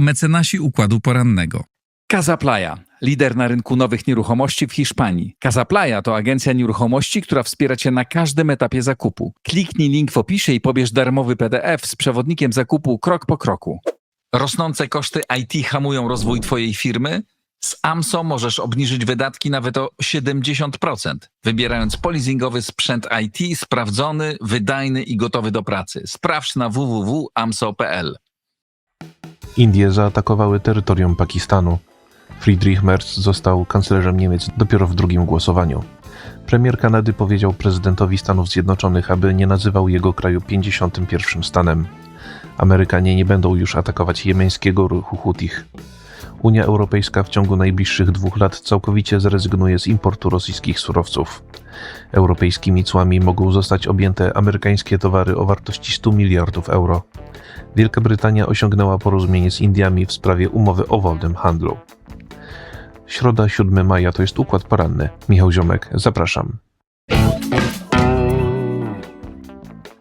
Mecenasi układu porannego. Casaplaya, lider na rynku nowych nieruchomości w Hiszpanii. Casaplaya to agencja nieruchomości, która wspiera Cię na każdym etapie zakupu. Kliknij link w opisie i pobierz darmowy PDF z przewodnikiem zakupu krok po kroku. Rosnące koszty IT hamują rozwój Twojej firmy? Z AMSO możesz obniżyć wydatki nawet o 70%, wybierając polizingowy sprzęt IT sprawdzony, wydajny i gotowy do pracy. Sprawdź na www.amso.pl. Indie zaatakowały terytorium Pakistanu. Friedrich Merz został kanclerzem Niemiec dopiero w drugim głosowaniu. Premier Kanady powiedział prezydentowi Stanów Zjednoczonych, aby nie nazywał jego kraju 51 stanem. Amerykanie nie będą już atakować jemeńskiego ruchu Hutich. Unia Europejska w ciągu najbliższych dwóch lat całkowicie zrezygnuje z importu rosyjskich surowców. Europejskimi cłami mogą zostać objęte amerykańskie towary o wartości 100 miliardów euro. Wielka Brytania osiągnęła porozumienie z Indiami w sprawie umowy o wolnym handlu. Środa 7 maja to jest układ poranny. Michał Ziomek, zapraszam.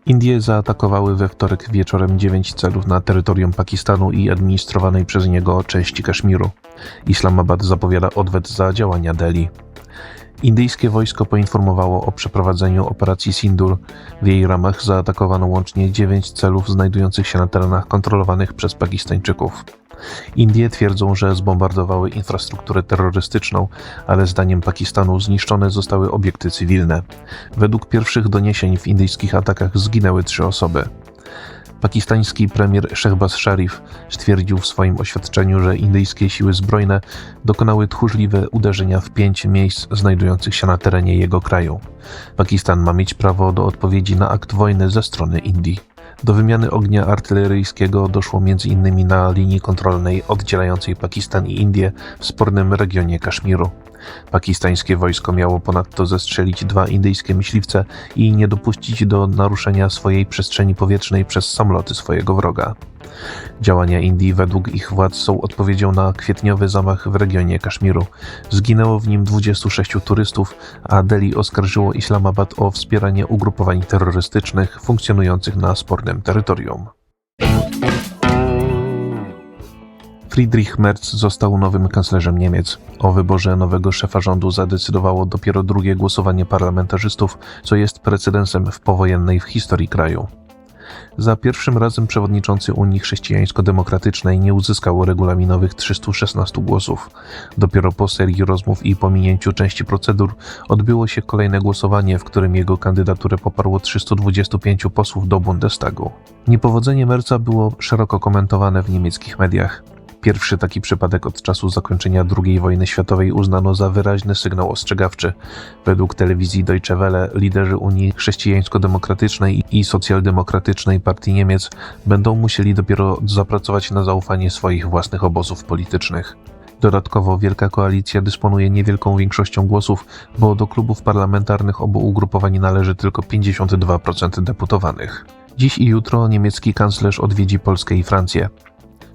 Indie zaatakowały we wtorek wieczorem dziewięć celów na terytorium Pakistanu i administrowanej przez niego części Kaszmiru. Islamabad zapowiada odwet za działania Delhi. Indyjskie wojsko poinformowało o przeprowadzeniu operacji Sindur. W jej ramach zaatakowano łącznie dziewięć celów znajdujących się na terenach kontrolowanych przez Pakistańczyków. Indie twierdzą, że zbombardowały infrastrukturę terrorystyczną, ale zdaniem Pakistanu zniszczone zostały obiekty cywilne. Według pierwszych doniesień w indyjskich atakach zginęły trzy osoby. Pakistański premier Shehbaz Sharif stwierdził w swoim oświadczeniu, że indyjskie siły zbrojne dokonały tchórzliwe uderzenia w pięć miejsc znajdujących się na terenie jego kraju. Pakistan ma mieć prawo do odpowiedzi na akt wojny ze strony Indii. Do wymiany ognia artyleryjskiego doszło m.in. na linii kontrolnej oddzielającej Pakistan i Indię w spornym regionie Kaszmiru. Pakistańskie wojsko miało ponadto zestrzelić dwa indyjskie myśliwce i nie dopuścić do naruszenia swojej przestrzeni powietrznej przez samoloty swojego wroga. Działania Indii według ich władz są odpowiedzią na kwietniowy zamach w regionie Kaszmiru. Zginęło w nim 26 turystów, a Delhi oskarżyło Islamabad o wspieranie ugrupowań terrorystycznych funkcjonujących na spornym terytorium. Friedrich Merz został nowym kanclerzem Niemiec. O wyborze nowego szefa rządu zadecydowało dopiero drugie głosowanie parlamentarzystów, co jest precedensem w powojennej w historii kraju. Za pierwszym razem przewodniczący Unii Chrześcijańsko-Demokratycznej nie uzyskał regulaminowych 316 głosów. Dopiero po serii rozmów i pominięciu części procedur odbyło się kolejne głosowanie, w którym jego kandydaturę poparło 325 posłów do Bundestagu. Niepowodzenie Merca było szeroko komentowane w niemieckich mediach. Pierwszy taki przypadek od czasu zakończenia II wojny światowej uznano za wyraźny sygnał ostrzegawczy. Według telewizji Deutsche Welle liderzy Unii Chrześcijańsko-Demokratycznej i Socjaldemokratycznej Partii Niemiec będą musieli dopiero zapracować na zaufanie swoich własnych obozów politycznych. Dodatkowo Wielka Koalicja dysponuje niewielką większością głosów, bo do klubów parlamentarnych obu ugrupowań należy tylko 52% deputowanych. Dziś i jutro niemiecki kanclerz odwiedzi Polskę i Francję.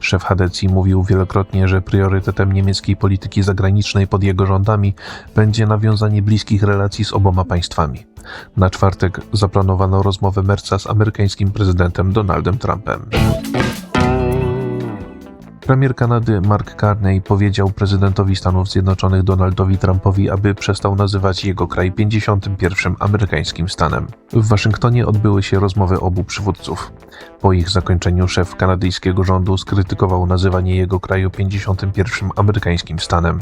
Szef Hadecji mówił wielokrotnie, że priorytetem niemieckiej polityki zagranicznej pod jego rządami będzie nawiązanie bliskich relacji z oboma państwami. Na czwartek zaplanowano rozmowę Merca z amerykańskim prezydentem Donaldem Trumpem. Premier Kanady Mark Carney powiedział prezydentowi Stanów Zjednoczonych Donaldowi Trumpowi, aby przestał nazywać jego kraj 51. amerykańskim stanem. W Waszyngtonie odbyły się rozmowy obu przywódców. Po ich zakończeniu szef kanadyjskiego rządu skrytykował nazywanie jego kraju 51. amerykańskim stanem.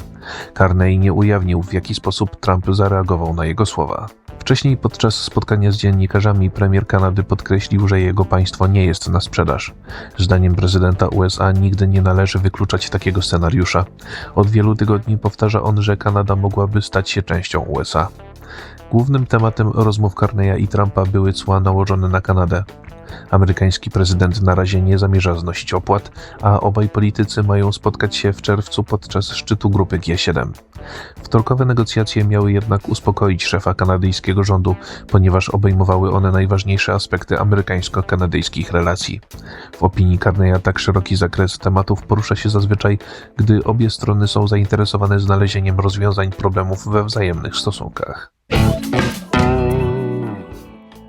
Carney nie ujawnił, w jaki sposób Trump zareagował na jego słowa. Wcześniej podczas spotkania z dziennikarzami premier Kanady podkreślił, że jego państwo nie jest na sprzedaż. Zdaniem prezydenta USA nigdy nie należy wykluczać takiego scenariusza. Od wielu tygodni powtarza on, że Kanada mogłaby stać się częścią USA. Głównym tematem rozmów Carneya i Trumpa były cła nałożone na Kanadę. Amerykański prezydent na razie nie zamierza znosić opłat, a obaj politycy mają spotkać się w czerwcu podczas szczytu grupy G7. Wtorkowe negocjacje miały jednak uspokoić szefa kanadyjskiego rządu, ponieważ obejmowały one najważniejsze aspekty amerykańsko-kanadyjskich relacji. W opinii Carneya tak szeroki zakres tematów porusza się zazwyczaj, gdy obie strony są zainteresowane znalezieniem rozwiązań problemów we wzajemnych stosunkach.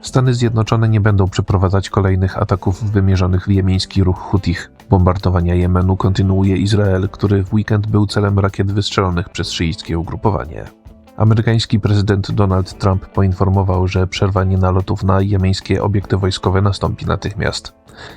Stany Zjednoczone nie będą przeprowadzać kolejnych ataków wymierzonych w jemeński ruch Hutich. Bombardowania Jemenu kontynuuje Izrael, który w weekend był celem rakiet wystrzelonych przez szyickie ugrupowanie. Amerykański prezydent Donald Trump poinformował, że przerwanie nalotów na jemeńskie obiekty wojskowe nastąpi natychmiast.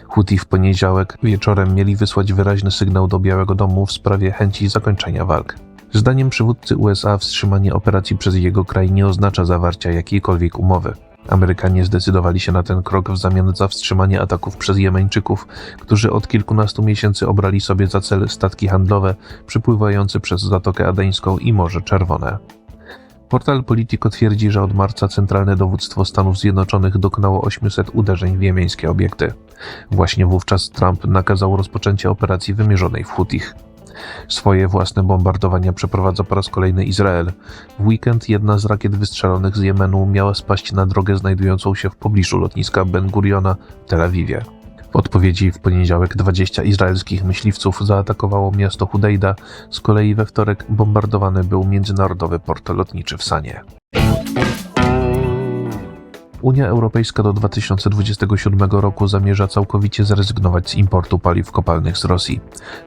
Houthi w poniedziałek wieczorem mieli wysłać wyraźny sygnał do Białego Domu w sprawie chęci zakończenia walk. Zdaniem przywódcy USA wstrzymanie operacji przez jego kraj nie oznacza zawarcia jakiejkolwiek umowy. Amerykanie zdecydowali się na ten krok w zamian za wstrzymanie ataków przez Jemeńczyków, którzy od kilkunastu miesięcy obrali sobie za cel statki handlowe przypływające przez Zatokę Adeńską i Morze Czerwone. Portal Politico twierdzi, że od marca Centralne Dowództwo Stanów Zjednoczonych dokonało 800 uderzeń w jemeńskie obiekty. Właśnie wówczas Trump nakazał rozpoczęcie operacji wymierzonej w Hutich. Swoje własne bombardowania przeprowadza po raz kolejny Izrael. W weekend jedna z rakiet wystrzelonych z Jemenu miała spaść na drogę znajdującą się w pobliżu lotniska Ben Guriona w Tel Awiwie. W odpowiedzi w poniedziałek 20 izraelskich myśliwców zaatakowało miasto Hudejda, z kolei we wtorek bombardowany był międzynarodowy port lotniczy w Sanie. Unia Europejska do 2027 roku zamierza całkowicie zrezygnować z importu paliw kopalnych z Rosji.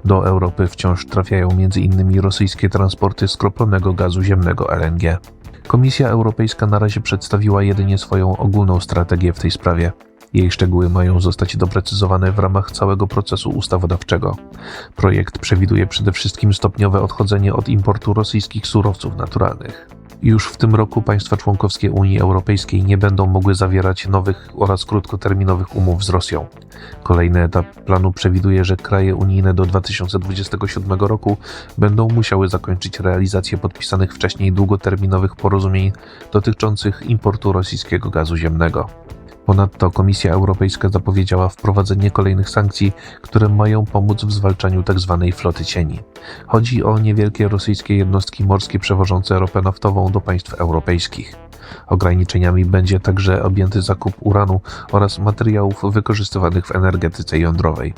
Do Europy wciąż trafiają m.in. rosyjskie transporty skroplonego gazu ziemnego LNG. Komisja Europejska na razie przedstawiła jedynie swoją ogólną strategię w tej sprawie. Jej szczegóły mają zostać doprecyzowane w ramach całego procesu ustawodawczego. Projekt przewiduje przede wszystkim stopniowe odchodzenie od importu rosyjskich surowców naturalnych. Już w tym roku państwa członkowskie Unii Europejskiej nie będą mogły zawierać nowych oraz krótkoterminowych umów z Rosją. Kolejny etap planu przewiduje, że kraje unijne do 2027 roku będą musiały zakończyć realizację podpisanych wcześniej długoterminowych porozumień dotyczących importu rosyjskiego gazu ziemnego. Ponadto Komisja Europejska zapowiedziała wprowadzenie kolejnych sankcji, które mają pomóc w zwalczaniu tzw. floty cieni. Chodzi o niewielkie rosyjskie jednostki morskie przewożące ropę naftową do państw europejskich. Ograniczeniami będzie także objęty zakup uranu oraz materiałów wykorzystywanych w energetyce jądrowej.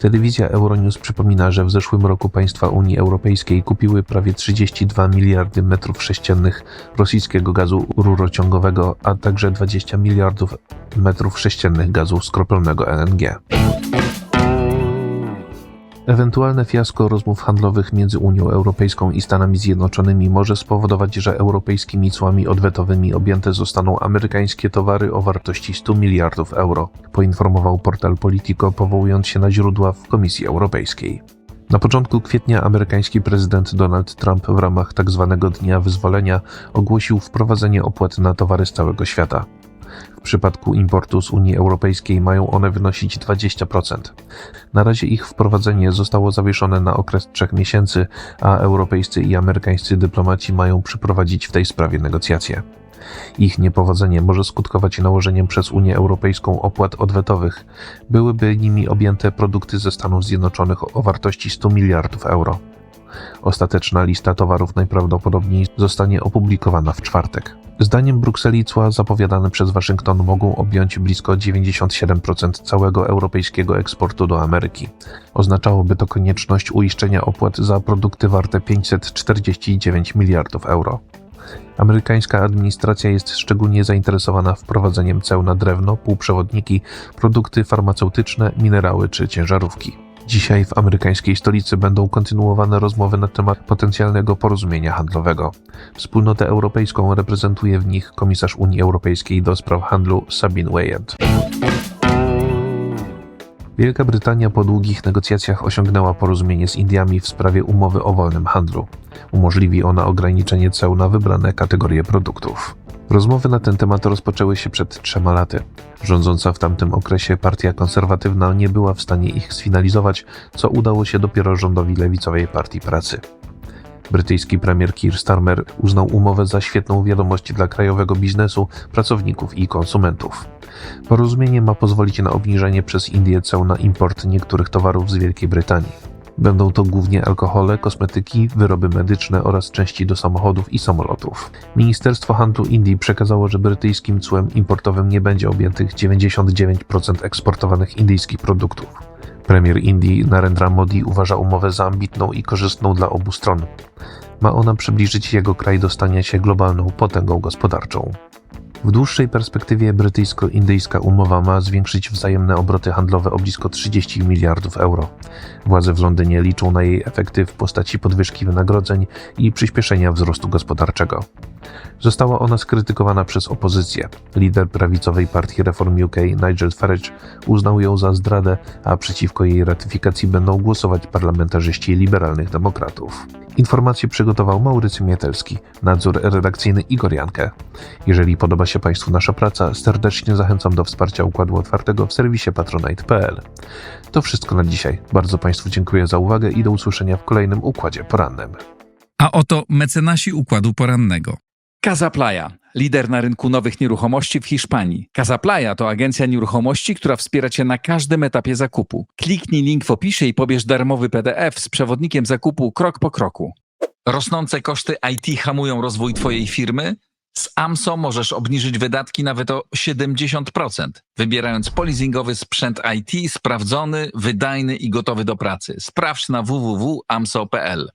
Telewizja Euronews przypomina, że w zeszłym roku państwa Unii Europejskiej kupiły prawie 32 miliardy metrów sześciennych rosyjskiego gazu rurociągowego, a także 20 miliardów metrów sześciennych gazu skroplonego LNG. Ewentualne fiasko rozmów handlowych między Unią Europejską i Stanami Zjednoczonymi może spowodować, że europejskimi cłami odwetowymi objęte zostaną amerykańskie towary o wartości 100 miliardów euro, poinformował portal Politico, powołując się na źródła w Komisji Europejskiej. Na początku kwietnia amerykański prezydent Donald Trump w ramach tzw. Dnia Wyzwolenia ogłosił wprowadzenie opłat na towary z całego świata. W przypadku importu z Unii Europejskiej mają one wynosić 20%. Na razie ich wprowadzenie zostało zawieszone na okres trzech miesięcy, a europejscy i amerykańscy dyplomaci mają przeprowadzić w tej sprawie negocjacje. Ich niepowodzenie może skutkować nałożeniem przez Unię Europejską opłat odwetowych. Byłyby nimi objęte produkty ze Stanów Zjednoczonych o wartości 100 miliardów euro. Ostateczna lista towarów najprawdopodobniej zostanie opublikowana w czwartek. Zdaniem Brukseli cła zapowiadane przez Waszyngton mogą objąć blisko 97% całego europejskiego eksportu do Ameryki. Oznaczałoby to konieczność uiszczenia opłat za produkty warte 549 miliardów euro. Amerykańska administracja jest szczególnie zainteresowana wprowadzeniem ceł na drewno, półprzewodniki, produkty farmaceutyczne, minerały czy ciężarówki. Dzisiaj w amerykańskiej stolicy będą kontynuowane rozmowy na temat potencjalnego porozumienia handlowego. Wspólnotę europejską reprezentuje w nich komisarz Unii Europejskiej do spraw handlu Sabine Weyand. Wielka Brytania po długich negocjacjach osiągnęła porozumienie z Indiami w sprawie umowy o wolnym handlu. Umożliwi ona ograniczenie ceł na wybrane kategorie produktów. Rozmowy na ten temat rozpoczęły się przed trzema laty. Rządząca w tamtym okresie partia konserwatywna nie była w stanie ich sfinalizować, co udało się dopiero rządowi lewicowej Partii Pracy. Brytyjski premier Keir Starmer uznał umowę za świetną wiadomość dla krajowego biznesu, pracowników i konsumentów. Porozumienie ma pozwolić na obniżenie przez Indię ceł na import niektórych towarów z Wielkiej Brytanii. Będą to głównie alkohole, kosmetyki, wyroby medyczne oraz części do samochodów i samolotów. Ministerstwo Handlu Indii przekazało, że brytyjskim cłem importowym nie będzie objętych 99% eksportowanych indyjskich produktów. Premier Indii Narendra Modi uważa umowę za ambitną i korzystną dla obu stron. Ma ona przybliżyć jego kraj do stania się globalną potęgą gospodarczą. W dłuższej perspektywie brytyjsko-indyjska umowa ma zwiększyć wzajemne obroty handlowe o blisko 30 miliardów euro. Władze w Londynie liczą na jej efekty w postaci podwyżki wynagrodzeń i przyspieszenia wzrostu gospodarczego. Została ona skrytykowana przez opozycję. Lider prawicowej partii Reform UK Nigel Farage uznał ją za zdradę, a przeciwko jej ratyfikacji będą głosować parlamentarzyści liberalnych demokratów. Informacje przygotował Maurycy Mietelski, nadzór redakcyjny Igor Jankę. Jeżeli podoba się Państwu nasza praca, serdecznie zachęcam do wsparcia Układu Otwartego w serwisie patronite.pl. To wszystko na dzisiaj. Bardzo Państwu dziękuję za uwagę i do usłyszenia w kolejnym Układzie Porannym. A oto mecenasi układu porannego. Casaplaya, lider na rynku nowych nieruchomości w Hiszpanii. Casaplaya to agencja nieruchomości, która wspiera Cię na każdym etapie zakupu. Kliknij link w opisie i pobierz darmowy PDF z przewodnikiem zakupu krok po kroku. Rosnące koszty IT hamują rozwój Twojej firmy? Z AMSO możesz obniżyć wydatki nawet o 70%, wybierając polizingowy sprzęt IT sprawdzony, wydajny i gotowy do pracy. Sprawdź na www.amso.pl.